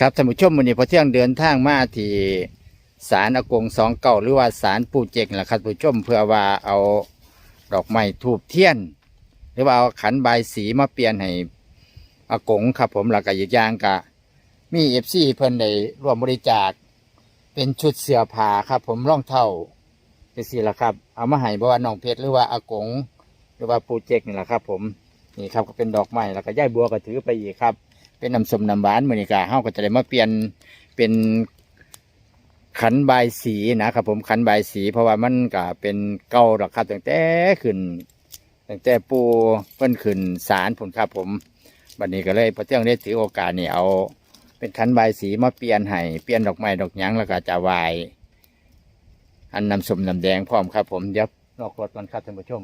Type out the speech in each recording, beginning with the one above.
ครับท่านผู้ชมวันนี้พอเที่ยงเดินทางมาที่ศาลอากงสองเก่าหรือว่าศาลปู่เจกนั่นแหละครับผู้ชมเพื่อว่าเอาดอกไม้ทูบเทียน หรือว่าเอาขันใบายสีมาเปลี่ยนให้อากงครับผมหลักอีกอย่างกะ มีเอฟซีเพิ่นได้ร่วมบริจาค เป็นชุดเสื้อผ้าครับ ผมร่องเท้าเป็นสิละครับ เอามาให้บ่ว่าน้องเพชรหรือว่าอากง หรือว่าปู่เจกนี่แหละครับ ผมนี่ครับก็เป็นดอกไม้แล้วก็ย่ายบัวก็ถือไปอีกครับ เป็นน้ำสมน้ำหวานมือนี้กาเฮาก็จะได้มาเปลี่ยนเป็นขันใบสีนะครับผมขันใบสี เพราะว่ามันก็เป็นเก่าหรอกครับตั้งแต่ขึ้นตั้งแต่ปูเพิ่นขึ้นศาลผลครับผมบัดนี้ก็เลยพระเจ้าได้ถือโอกาสนี่เอา เป็นขันใบสีมาเปลี่ยนให้เปลี่ยนดอกไม้ดอกหยังแล้วก็จะวาย อันน้ำสมน้ำแดงพร้อมครับผมเดี๋ยวนอกรถก่อนครับท่านผู้ชม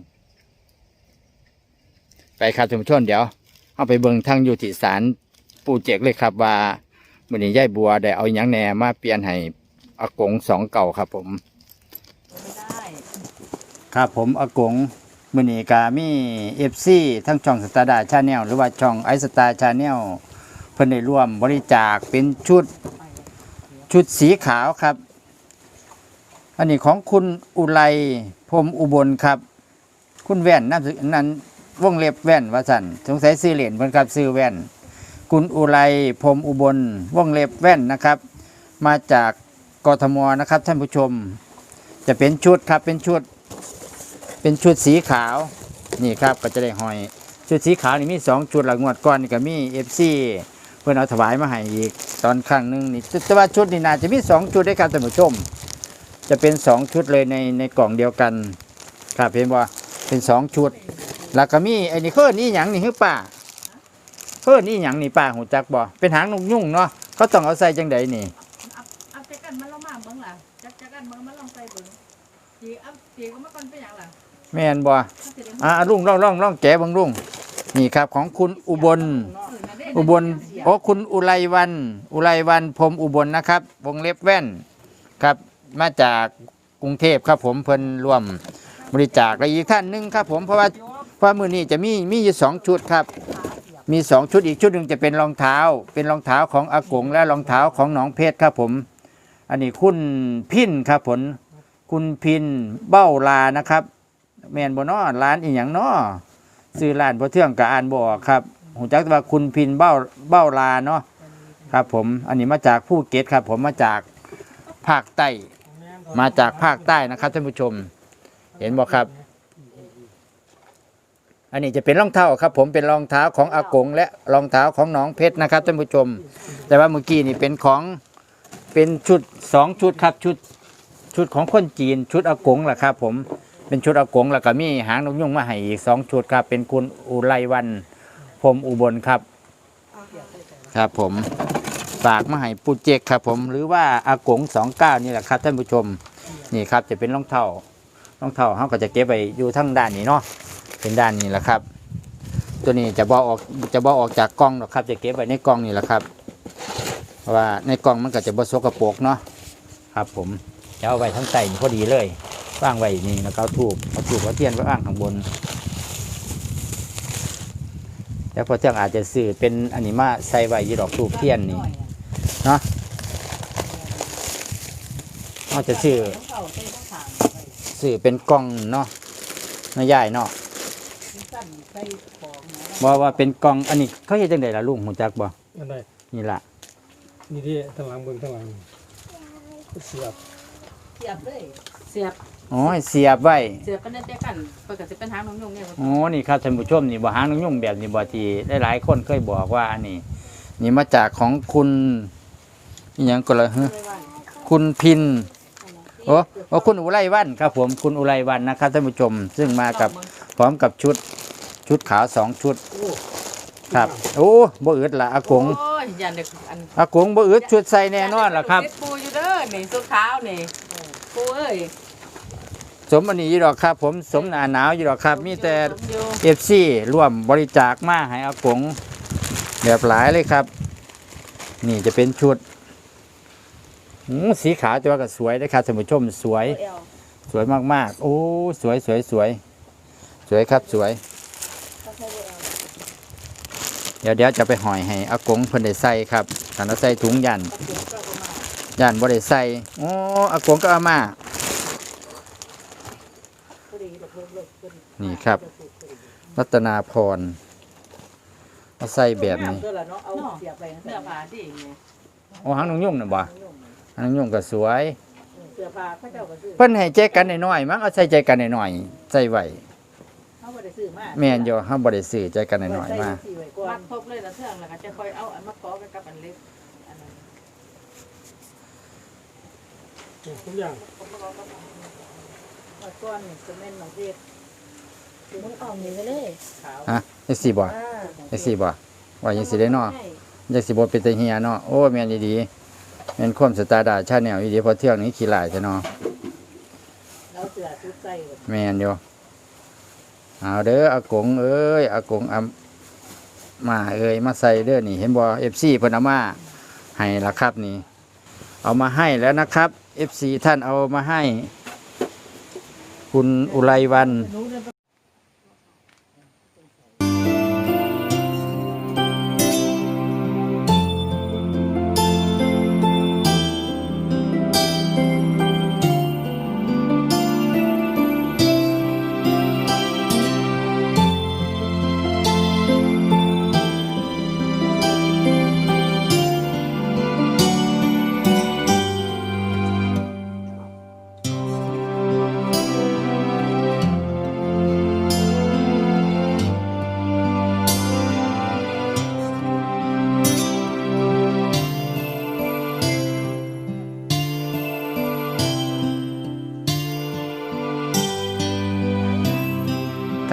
ไปครับท่านผู้ชมเดี๋ยวเอาไปเบิ่งทางอยู่ที่ศาล ปู่เจกเลยครับว่ามื่อนี้ยายบัวได้เอาหยังแหน่มาเปลี่ยนให้อากงสองเก่าครับผมได้ครับผมอากงมื่อนี้กามีเอฟซีทั้งช่องสตาร์ดาชาแนลหรือว่าช่องไอสตาร์ชาแนลเพิ่นได้ร่วมบริจาคเป็นชุดชุดสีขาวครับ อันนี้ของคุณอุไรพรหมอุบลครับ คุณแว่นนามสกุลนั้นวงเล็บแว่นว่าสันสงสัยซื้อเหรียญเพิ่นครับซื้อแว่น คุณอุไรพรมอุบลวงเล็บแว่นนะครับ มาจากกทมนะครับท่านผู้ชม จะเป็นชุดครับเป็นชุด เป็นชุดสีขาวนี่ครับก็จะได้หอย ชุดสีขาวนี่มีสองชุดหลังงวดก่อนนี่ก็มีเอฟซีเพื่อนเอาถวายมาให้อีกตอนครั้งหนึ่งนี่แต่ว่าชุดนี่น่าจะมีสองชุดด้วยครับท่านผู้ชม จะเป็นสองชุดเลยในในกล่องเดียวกันครับเห็นว่าเป็นสองชุด แล้วก็มีไอ้นี่เพิ่นนี่หยังนี่คือป้า เพิ่นนี่หยังนี่ป้าหูจักบ่เป็นหางนกยุ่งเนาะเขาต้องเอาใส่จังใดนี่เอาเอาใจกันมาลองมาเบิ่งล่ะจักจักกันเบิ่งมาลองใส่เบิ่งจีเอาจีก็มาก่อนเป็นหยังล่ะแม่นบ่ถ้าสิได้อ่าลุงล่องล่องล่องแกะเบังลุงนี่ครับของคุณอุบลอุบลโอ้คุณอุไรวัน อุไรวันพรหมอุบลนะครับ วงเล็บแว่นครับ มาจากกรุงเทพครับผมเพิ่นร่วมบริจาคและอีกท่านหนึ่งครับผมเพราะว่าเพราะมือนี้จะมีมีอยู่สองชุดครับ มีสองชุดอีกชุดหนึ่งจะเป็นรองเท้า เป็นรองเท้าของอากงและรองเท้าของน้องเพชรครับผม อันนี้คุณพินครับผลคุณพินเบ้าลานะครับ แมนบนอร้านอีหยังนอซื้อร้านพอเทื่องกับอ่านบออกครับหูจักว่าคุณพินเบ้าเบ้าลาเนาะครับผม อันนี้มาจากภูเก็ตครับ ผมมาจากภาคใต้ มาจากภาคใต้นะครับท่านผู้ชม เห็นบอกครับ อันนี้จะเป็นรองเท้าครับ ผมเป็นรองเท้าของอากง และรองเท้าของน้องเพชรนะครับท่านผู้ชม แต่ว่าเมื่อกี้นี่เป็นของเป็นชุดสองชุดครับชุดชุดของคนจีนชุดอากงแหละครับผมเป็นชุดอากงแล้วก็มีหางนกยุงมาให้อีกสองชุดครับเป็นคุณอุไรวันพรมอุบลครับ ครับผมฝากมาให้ปูเจกครับผมหรือว่าอากงสองเก้านี่แหละครับท่านผู้ชมนี่ครับจะเป็นรองเท้ารองเท้าเขาก็จะเก็บไว้อยู่ทั้งด้านนี้เนาะ เป็นด้านนี้แหละครับ ตัวนี้จะบอออกจะบอออกจากกล่องหรอกครับจะเก็บไว้ในกล่องนี่แหละครับเพราะว่าในกล่องมันก็จะบสกปรกเนาะครับ ผมจะเอาไว้ทั้งใส่พอดีเลยว่างไว้นี่แล้วก็เอาถูกเอาถูกเอาเทียนไว้ว่างข้างบนแล้วพอเที่ยงอาจจะซื้อเป็นอันนี้มาใส่ไว้ยี่ดอกทูบเทียนนี่เนาะเขาจะซื้อซื้อเป็นกล่องเนาะน้าใหญ่เนาะ ว่าว่าเป็นกล่องอันนี้เขาเห็นจังไดล่ะลุงหูจักบ่อันใดนี่ล่ะนี่ที่ทางหลังเบิ่งทางหลังเสียบเสียบเลยเสียบอ๋อให้เสียบไว้เสียบกันได้แต่กันปกติเป็นหางนงยงเนี่ยอ๋อนี่ครับท่านผู้ชมนี่บ่หางนกยุ่งแบบนี้บ่ที่หลายๆคนเคยบอกว่าอันนี้ นี่มาจากของคุณอหยังก็เลยฮะคุณพินโอ้โอ้คุณอุไรวันครับผมคุณอุไรวันนะครับท่านผู้ชม ซึ่งมากับพร้อมกับชุด ชุดขาวสองชุด ครับ โอ้บ่อึดละอากงโอ้ยยันเด็กอันอากงบ่อึดชุดใส่แน่นอนล่ะครับติดปูอยู่เด้อนี่สุดขาวนี่ปูเอ้ยสมอันนี้อยู่ดอกครับ ผมสมหนาหนาวอยู่ดอกครับ มีแต่สอยู่เอฟซีร่วมบริจาคมาให้อากงแบบหลายเลยครับ นี่จะเป็นชุดหืมสีขาวแต่ว่าก็สวยนะครับท่านผู้ชมสวยเอวสวยมากๆ โอ้ สวยสวยสวย สวยครับสวย เดี๋ยวเดี๋ยวจะไปหอยให้อากงเพิ่นได้ใส่ครับขันเอาใส่ถุงยันยันบ่ได้ใส่โอ้อากงก็เอามา นี่ครับ รัตนาพรเอาใส่แบบนี้เสื้อละเนาะเอาเสียบไปเนื้อผ้าดีไงโอ้หางนงยุ่งน่ะบ่หางนงยุ่งก็สวยเสื้อผ้าเขาเจ้าก็ซื้อเพิ่นให้แจกกันน้อยๆมั้งเอาใส่ใจกันน้อยๆใส่ไว้เขาบ่ได้ ซื้อมาแม่นอยู่เฮาบ่ได้ซื้อใจกันน้อยๆมาใส่ไว้ก่อมันกทบเลยละเทื่องแล้วก็จะค่อยเอาอันมาก้อกันกับอันเล็กอันนั้นทุกอย่างเอาก้อนนี่จะแม่นหนองเรียกมึงออกหนีไปเลยขาวฮะจังซี่บ่อ่าจังซี่บ่ว่าจังซี่ได้เนาะใช่จังซี่บ่เป็นตาเฮียเนาะโอ้แม่นดีๆแม่นความสตาร์ดาชาแนลอีดีพอเที่ยงนี้ขี้หลายซะเนาะแล้วเสื้อชุดใส่ไว้แม่นอยู่ เอาเด้ออากงเอ้ยอากงอามาเอ้ยมาใส่เด้อนี่ เห็นบ่ FC เพิ่นเอามาให้ละครับนี่ เอามาให้แล้วนะครับเอฟซีท่านเอามาให้ คุณอุไรวัน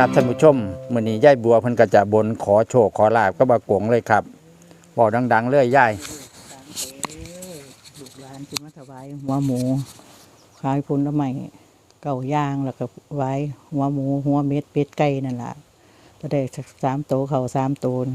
ครับท่านผู้ชมมื้อนี้ยายบัวเพิ่นก็จะบนขอโชคขอลาบก็บากงเลยครับบอกดัง ๆ เลยยายลูกหลานสิมาถวายหัวหมูขายผลไม้เก่าย่างแล้วก็ไว้หัวหมูหัวเม็ดเป็ดไก่นั่นล่ะก็ได้สักสามโตเขาสามโตน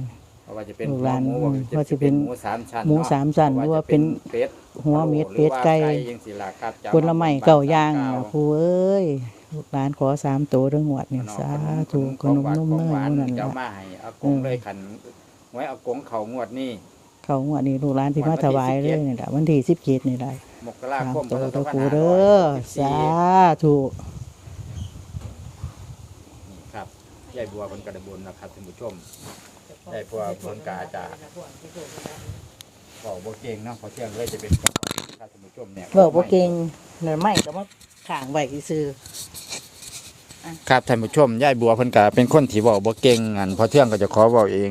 เพราะว่าจะเป็นลูกหลานหัวหมูว่าจะเป็นหมูสามชั้นหมูเนะสามชั้นเพหรือว่าเป็นเป็ดหัวเม็ดเป็ดไก่หรือว่ายังสิล่ะครับจะผลไม้เก่าย่างบ้นล่ะเก่ครูเอ้ย ลูกหลานขอสามโตเรื่องหวดนี่เนาะสาธุขนมนุ่มเนยของหวานั่นจะเอาล่ะมาให้อากงเลยขันไว้อากงเขางวดนี้เขาหวดนี่ลูกหลานที่มาถวายเลยนี่แหละวันที่สิบเจ็ดนี่แหละมกราสามคมโตพศตะครู2564เด้อสาธุนี่ครับยายบัวเพิ่นกระบุญนะครับท่านผู้ชมยายบัวเพิ่นกาจะบอกบ่เก่งเนาะเพอเที่ยงเลยจะเป็นครับท่านผู้ชมเนี่ยเบิกบ่เก่งเนื้อไม้ก็มาขางไว้ซื้อ ครับท่านผู้ชมยายบัวเพิ่นก็เป็นคนที่เว้าบ่เก่งอันพอเที่ยงก็จะขอเว้าเอง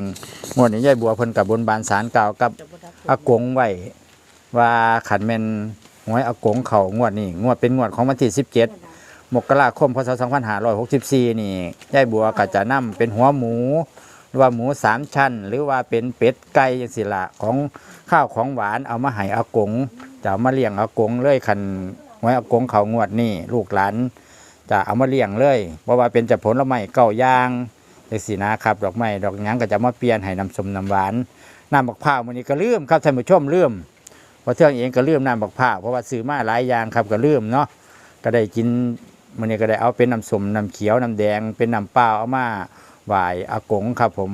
งวดนี้ยายบัวเพิ่นก็บนบานศาลกล่าวกับอากงไว้ว่าขันแม่นหวยอากงเขางวดนี้งวดเป็นงวดของวันที่17มกราคมพศ2564นี่ยายบัวก็จะนำเป็นหัวหมูหรือว่าหมูสามชั้น หรือว่าเป็นเป็ดไก่จังสิละของข้าวของหวานเอามาให้อากงจะเอามาเลี้ยงอากงเลยขันหวยอากงเขางวดนี้ลูกหลาน จะเอามาเลี้ยงเลยเพราะว่าเป็นจะผลไม้เก้าย่างจังสินะครับ ดอกไม้ดอกหยังก็จะมาเปลี่ยนให้น้ำสมน้ำหวานน้ำบักพร้าวมันนี้ก็ลืมครับท่านผู้ชมลืมเพราะเทื่องเองก็ลืมน้ำบักพร้าวเพราะว่าซื้อมาหลายอย่างครับก็ลืมเนาะก็ได้กินมันนี้ก็ได้เอาเป็นน้ำสมน้ำเขียวน้ำแดง เป็นน้ำเปล่าเอามาไหวายอากงครับผม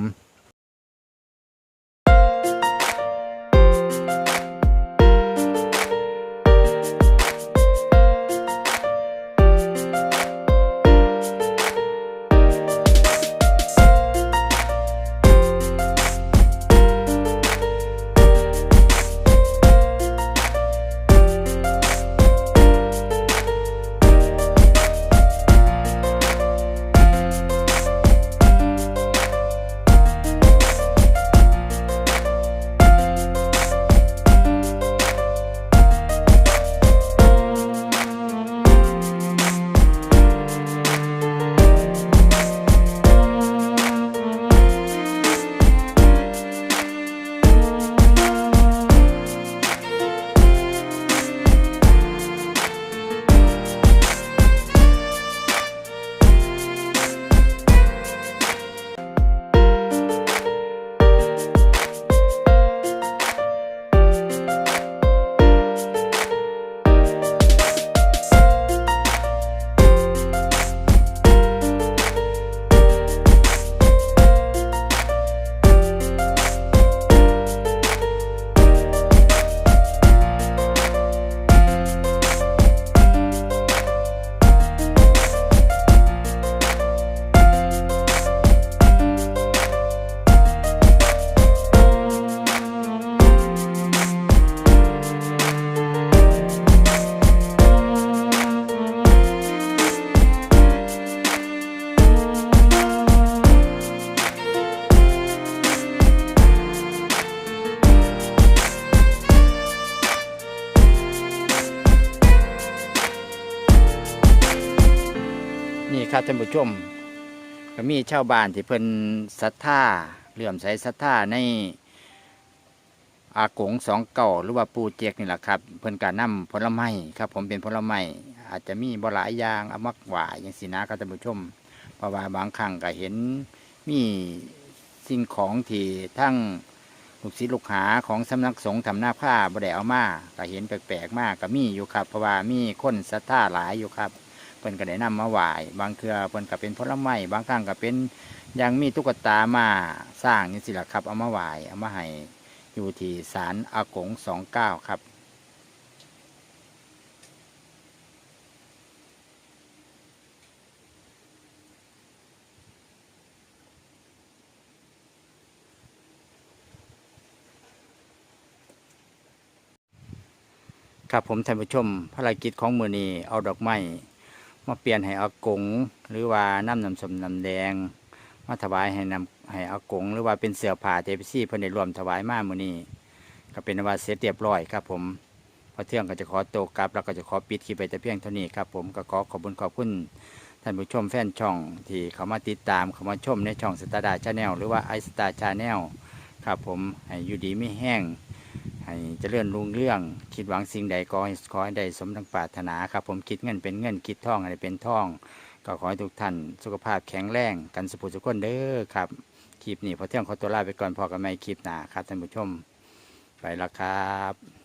ครับท่านผู้ชมก็มีชาวบ้านที่เพิ่นศรัทธาเลื่อมใสศรัทธาในอากงสองเก่าหรือว่าปูเจกนี่แหละครับ เพิ่นการนำผลไม้ครับ ผมเป็นผลไม้อาจจะมีบหลายอย่างเอามักหวายอย่างสีนะครับท่านผู้ชมเพราะว่าบางครั้งก็เห็นมีสิ่งของที่ทั้งลูกศิษย์ลูกหาของสำนักสงฆ์ทำหน้าผ้าบ่ได้เอามาก็เห็นแปลกๆมากก็มีอยู่ครับ เพราะว่ามีคนศรัทธาหลายอยู่ครับ เพิ่นก็ได้นำมาไหว้บางเครือเพิ่นก็เป็นผลไม้บางครั้งก็เป็นยังมีตุ๊กตามาสร้างนี่สิละครับ เอามาไหว้เอามาให้อยู่ที่ศาลอากงสองเก้าครับครับผมท่านผู้ชมภารกิจของมือนีเอาดอกไม้ มาเปลี่ยนให้อากง หรือว่าน้ำน้ำสมน้ำแดง มาถวายให้นำให้อากง หรือว่าเป็นเสือผ้าเทปซี่เพิ่นได้รวมถวายมามือนี้ก็เป็นว่าเสร็จเรียบร้อยครับผมพอเที่ยงก็จะขอโตวกลับ แล้วก็จะขอปิดคลิปไปแต่เพียงเท่านี้ครับผมก็ขอขอบคุณขอบคุณท่านผู้ชมแฟนช่องที่เขามาติดตามเขามาชมในช่องสตาร์ดาชาแนลหรือว่าไอสตาร์ชาแนลครับผมให้อยู่ดีไม่แห้ง ให้เจริญรุ่งเรื่อง คิดหวังสิ่งใดก็ให้ขอให้ได้สมดังปรารถนาครับ ผมคิดเงินเป็นเงินคิดทองอะไรเป็นทอง ก็ขอให้ทุกท่าน สุขภาพแข็งแรงกันสุขสุขคนเด้อครับคลิปนี้พอเที่ยงขอตัวลาไปก่อนพอกันไม่คลิปหน้าครับท่านผู้ชมไปแล้วครับ